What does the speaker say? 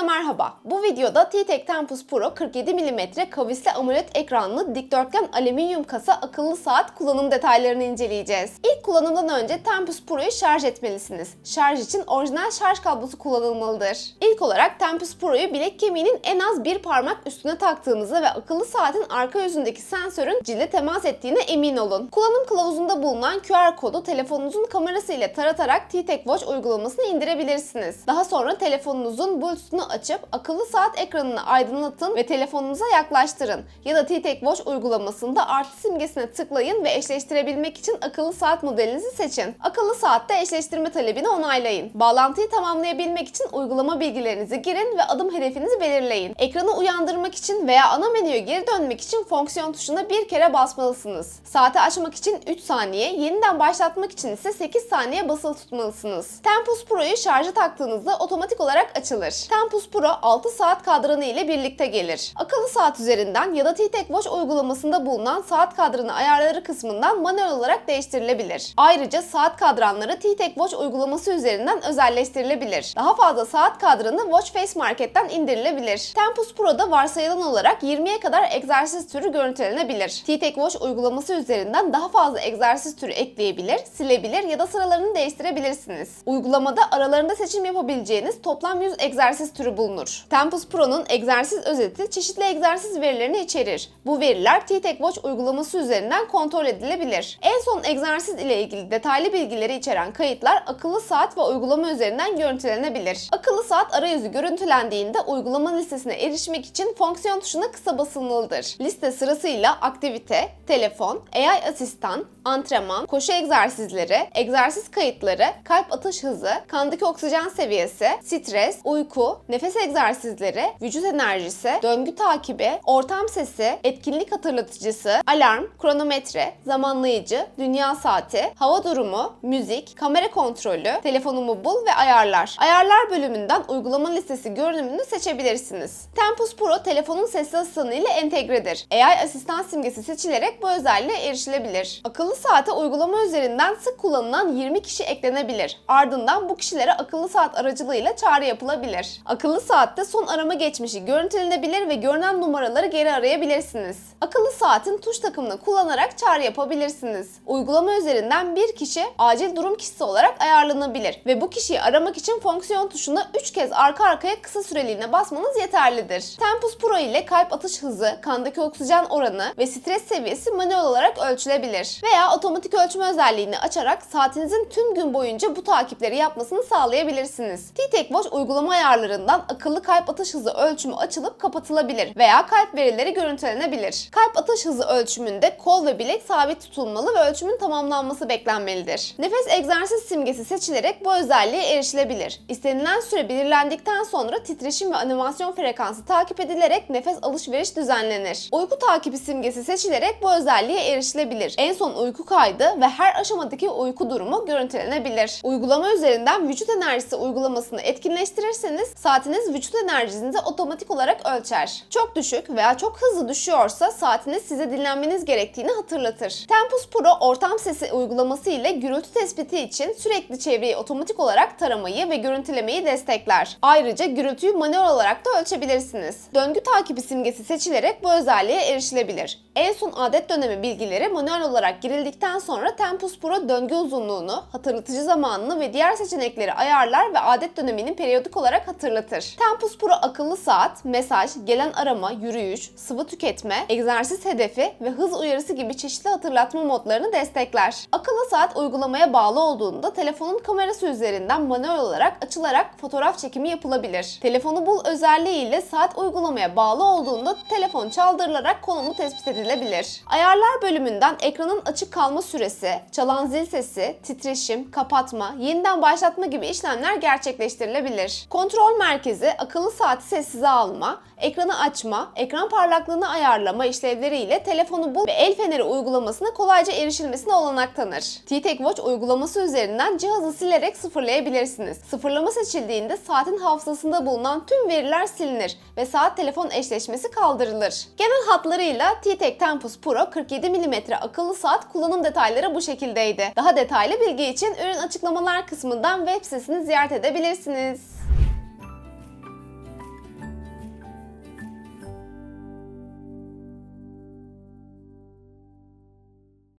Herkese merhaba. Bu videoda T-Tek Tempus Pro 47 mm kavisli AMOLED ekranlı dikdörtgen alüminyum kasa akıllı saat kullanım detaylarını inceleyeceğiz. İlk kullanımdan önce Tempus Pro'yu şarj etmelisiniz. Şarj için orijinal şarj kablosu kullanılmalıdır. İlk olarak Tempus Pro'yu bilek kemiğinin en az bir parmak üstüne taktığınızı ve akıllı saatin arka yüzündeki sensörün cilde temas ettiğine emin olun. Kullanım kılavuzunda bulunan QR kodu telefonunuzun kamerası ile taratarak T-Tek Watch uygulamasını indirebilirsiniz. Daha sonra telefonunuzun Bluetooth'unu açıp akıllı saat ekranını aydınlatın ve telefonunuza yaklaştırın. Ya da T-Tek Watch uygulamasında artı simgesine tıklayın ve eşleştirebilmek için akıllı saat modelinizi seçin. Akıllı saatte eşleştirme talebini onaylayın. Bağlantıyı tamamlayabilmek için uygulama bilgilerinizi girin ve adım hedefinizi belirleyin. Ekranı uyandırmak için veya ana menüye geri dönmek için fonksiyon tuşuna bir kere basmalısınız. Saati açmak için 3 saniye, yeniden başlatmak için ise 8 saniye basılı tutmalısınız. Tempus Pro'yu şarja taktığınızda otomatik olarak açılır. Tempus Pro 6 saat kadranı ile birlikte gelir. Akıllı saat üzerinden ya da T-Tek Watch uygulamasında bulunan saat kadranı ayarları kısmından manuel olarak değiştirilebilir. Ayrıca saat kadranları T-Tek Watch uygulaması üzerinden özelleştirilebilir. Daha fazla saat kadranı Watch Face Market'ten indirilebilir. Tempus Pro'da varsayılan olarak 20'ye kadar egzersiz türü görüntülenebilir. T-Tek Watch uygulaması üzerinden daha fazla egzersiz türü ekleyebilir, silebilir ya da sıralarını değiştirebilirsiniz. Uygulamada aralarında seçim yapabileceğiniz toplam 100 egzersiz türü bulunur. Tempus Pro'nun egzersiz özeti çeşitli egzersiz verilerini içerir. Bu veriler T-Tek Watch uygulaması üzerinden kontrol edilebilir. En son egzersiz ile ilgili detaylı bilgileri içeren kayıtlar akıllı saat ve uygulama üzerinden görüntülenebilir. Akıllı saat arayüzü görüntülendiğinde uygulama listesine erişmek için fonksiyon tuşuna kısa basılmalıdır. Liste sırasıyla aktivite, telefon, AI asistan, antrenman, koşu egzersizleri, egzersiz kayıtları, kalp atış hızı, kandaki oksijen seviyesi, stres, uyku, nefes egzersizleri, vücut enerjisi, döngü takibi, ortam sesi, etkinlik hatırlatıcısı, alarm, kronometre, zamanlayıcı, dünya saati, hava durumu, müzik, kamera kontrolü, telefonumu bul ve ayarlar. Ayarlar bölümünden uygulama listesi görünümünü seçebilirsiniz. Tempus Pro telefonun sesli asistanı ile entegredir. AI asistan simgesi seçilerek bu özelliğe erişilebilir. Akıllı saate uygulama üzerinden sık kullanılan 20 kişi eklenebilir. Ardından bu kişilere akıllı saat aracılığıyla çağrı yapılabilir. Saatte son arama geçmişi görüntülenebilir ve görünen numaraları geri arayabilirsiniz. Akıllı saatin tuş takımını kullanarak çağrı yapabilirsiniz. Uygulama üzerinden bir kişi acil durum kişisi olarak ayarlanabilir ve bu kişiyi aramak için fonksiyon tuşuna 3 kez arka arkaya kısa süreliğine basmanız yeterlidir. Tempus Pro ile kalp atış hızı, kandaki oksijen oranı ve stres seviyesi manuel olarak ölçülebilir. Veya otomatik ölçme özelliğini açarak saatinizin tüm gün boyunca bu takipleri yapmasını sağlayabilirsiniz. T-Tek Watch uygulama ayarlarından akıllı kalp atış hızı ölçümü açılıp kapatılabilir veya kalp verileri görüntülenebilir. Kalp atış hızı ölçümünde kol ve bilek sabit tutulmalı ve ölçümün tamamlanması beklenmelidir. Nefes egzersiz simgesi seçilerek bu özelliğe erişilebilir. İstenilen süre belirlendikten sonra titreşim ve animasyon frekansı takip edilerek nefes alışveriş düzenlenir. Uyku takibi simgesi seçilerek bu özelliğe erişilebilir. En son uyku kaydı ve her aşamadaki uyku durumu görüntülenebilir. Uygulama üzerinden vücut enerjisi uygulamasını etkinleştirirseniz saatiniz vücut enerjinizi otomatik olarak ölçer. Çok düşük veya çok hızlı düşüyorsa saatiniz size dinlenmeniz gerektiğini hatırlatır. Tempus Pro ortam sesi uygulaması ile gürültü tespiti için sürekli çevreyi otomatik olarak taramayı ve görüntülemeyi destekler. Ayrıca gürültüyü manuel olarak da ölçebilirsiniz. Döngü takibi simgesi seçilerek bu özelliğe erişilebilir. En son adet dönemi bilgileri manuel olarak girildikten sonra Tempus Pro döngü uzunluğunu, hatırlatıcı zamanını ve diğer seçenekleri ayarlar ve adet dönemini periyodik olarak hatırlatır. Tempus Pro akıllı saat, mesaj, gelen arama, yürüyüş, sıvı tüketme, egzersiz hedefi ve hız uyarısı gibi çeşitli hatırlatma modlarını destekler. Akıllı saat uygulamaya bağlı olduğunda telefonun kamerası üzerinden manuel olarak açılarak fotoğraf çekimi yapılabilir. Telefonu bul özelliği ile saat uygulamaya bağlı olduğunda telefon çaldırılarak konumu tespit edilebilir. Ayarlar bölümünden ekranın açık kalma süresi, çalan zil sesi, titreşim, kapatma, yeniden başlatma gibi işlemler gerçekleştirilebilir. Kontrol merkezi akıllı saati sessize alma, ekranı açma, ekran parlaklığını ayarlama işlevleriyle telefonu bul ve el feneri uygulamasına kolayca erişilmesine olanak tanır. T-Tek Watch uygulaması üzerinden cihazı silerek sıfırlayabilirsiniz. Sıfırlama seçildiğinde saatin hafızasında bulunan tüm veriler silinir ve saat telefon eşleşmesi kaldırılır. Genel hatlarıyla T-Tek Tempus Pro 47 mm akıllı saat kullanım detayları bu şekildeydi. Daha detaylı bilgi için ürün açıklamalar kısmından web sitesini ziyaret edebilirsiniz.